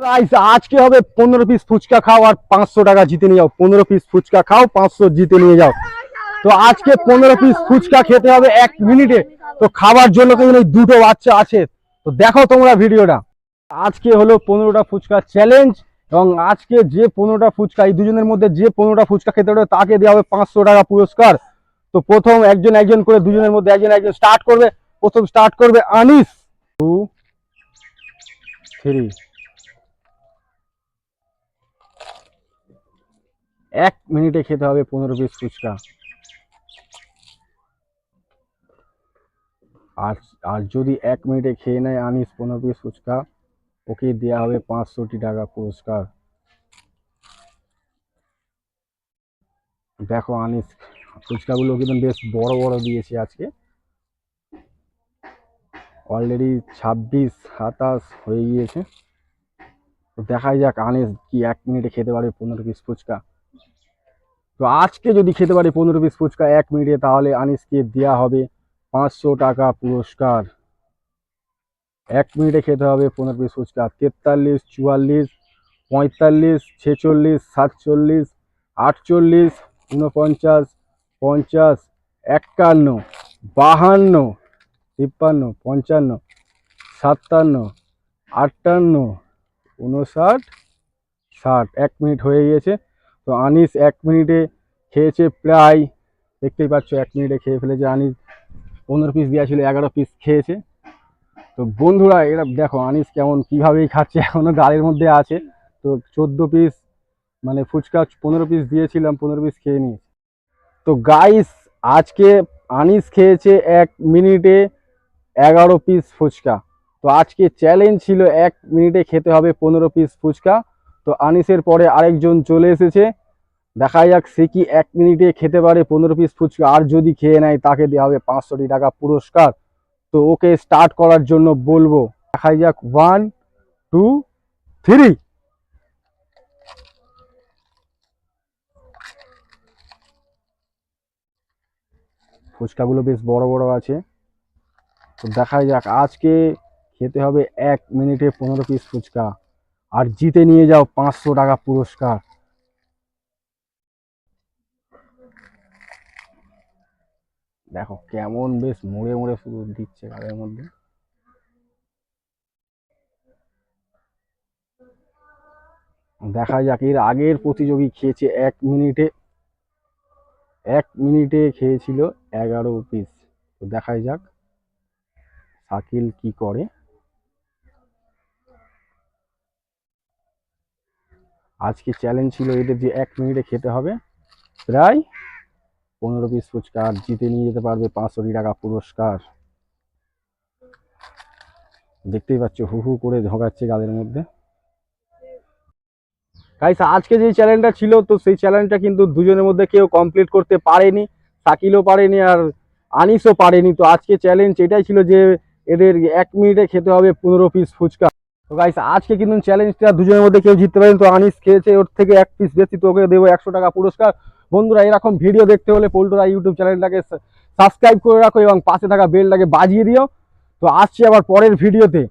Guys, আজকে হবে পনেরো পিস ফুচকা খাও আর পাঁচশো টাকা জিতে নিয়ে যাও। পনেরো পিস ফুচকা খাও পাঁচশো জিতে নিয়ে যাও। তো আজকে পনেরো পিস ফুচকা খেতে হবে এক মিনিটে। তো খাবার জন্য কিন্তু দুটো বাচ্চা আছে। তো দেখো তোমরা ভিডিওটা। আজকে হলো পনেরোটা ফুচকা চ্যালেঞ্জ এবং আজকে যে পনেরোটা ফুচকা এই দুজনের মধ্যে যে পনেরোটা ফুচকা খেতে হবে তাকে দেওয়া হবে পাঁচশো টাকা পুরস্কার। তো প্রথম একজন একজন করে দুজনের মধ্যে একজন একজন স্টার্ট করবে। প্রথম স্টার্ট করবে আনিস। টু থ্রি এক মিনিটে খেতে হবে পনেরো পিস ফুচকা। আর আর যদি এক মিনিটে খেয়ে নেয় আনিস পনেরো পিস ফুচকা, ওকে দেওয়া হবে পাঁচশোটি টাকা পুরস্কার। দেখো আনিস, ফুচকাগুলো কিন্তু বেশ বড় বড় দিয়েছে আজকে। অলরেডি ছাব্বিশ, সাতাশ হয়ে গিয়েছে। দেখাই যাক আনিস কি এক মিনিটে খেতে পারে পনেরো পিস ফুচকা। তো আজকে যদি খেতে পারে পনেরো পিস ফুচকা এক মিনিটে, তাহলে আনিসকে দেওয়া হবে পাঁচশো টাকা পুরস্কার। এক মিনিটে খেতে হবে পনেরো পিস ফুচকা। তেতাল্লিশ, চুয়াল্লিশ, পঁয়তাল্লিশ, ছেচল্লিশ, সাতচল্লিশ, আটচল্লিশ, ঊনপঞ্চাশ, পঞ্চাশ, একান্ন, বাহান্ন, তিপ্পান্ন, পঞ্চান্ন, সাতান্ন, আটান্ন উনষাট ষাট। এক মিনিট হয়ে গিয়েছে। তো আনিস এক মিনিটে খেয়েছে প্রায়, দেখতেই পাচ্ছ, এক মিনিটে খেয়ে ফেলেছে আনিস। পনেরো পিস দেওয়া ছিল এগারো পিস খেয়েছে। তো বন্ধুরা, এরা দেখো আনিস কেমন, কীভাবেই খাচ্ছে এখনও গাড়ির মধ্যে আছে। তো চোদ্দ পিস মানে ফুচকা পনেরো পিস দিয়েছিলাম, পনেরো পিস খেয়ে নিয়েছে। তো গাইস আজকে আনিস খেয়েছে এক মিনিটে এগারো পিস ফুচকা। তো আজকে চ্যালেঞ্জ ছিল এক মিনিটে খেতে হবে পনেরো পিস ফুচকা। তো আনিসের পরে আরেকজন চলে এসেছে। দেখা যাক সে কি এক মিনিটে খেতে পারে পনেরো পিস ফুচকা। আর যদি খেয়ে নেয়, তাকে দেওয়া হবে পাঁচশোটি টাকা পুরস্কার। তো ওকে স্টার্ট করার জন্য বলব দেখাই যাক ওয়ান টু থ্রি ফুচকাগুলো বেশ বড় বড় আছে। তো দেখাই যাক, আজকে খেতে হবে এক মিনিটে পনেরো পিস ফুচকা। আর জিতে নিয়ে যাও পাঁচশো টাকা পুরস্কার। দেখো কেমন বেশ মুড়ে মুড়ে শুধু দিচ্ছে গালের মধ্যে। দেখা যাক, এর আগের প্রতিযোগী খেয়েছে এক মিনিটে এক মিনিটে খেয়েছিল এগারো পিস তো দেখাই যাক, শাকিল কি করে। আজকে চ্যালেঞ্জ ছিল এদের যে এক মিনিটে খেতে হবে। প্রায় পনেরো পিস ফুচকা জিতে নিয়ে যেতে পারবে পাঁচশো টাকা পুরস্কার। দেখতেই পাচ্ছ, হু হু করে ঝোঁকাচ্ছে গালের মধ্যে। গাইস আজকে যে চ্যালেঞ্জটা ছিল, তো সেই চ্যালেঞ্জটা কিন্তু দুজনের মধ্যে কেউ কমপ্লিট করতে পারেনি, সাকিলও পারেনি আর আনিসও পারেনি। তো আজকে চ্যালেঞ্জ এটাই ছিল যে এদের এক মিনিটে খেতে হবে পনেরো পিস ফুচকা। তো গাইস আজকে কিন্তু চ্যালেঞ্জটা দুজনের মধ্যে কেউ জিততে পারেন, তো আনিস খেয়েছে ওর থেকে এক পিস বেশি, তো ওকে দেবো একশো টাকা পুরস্কার। বন্ধুরা, এরকম ভিডিও দেখতে হলে পোল্টোরা ইউটিউব চ্যানেলটাকে সাবস্ক্রাইব করে রাখো এবং পাশে থাকা বেলটাকে বাজিয়ে দিও। তো আসছি আবার পরের ভিডিওতে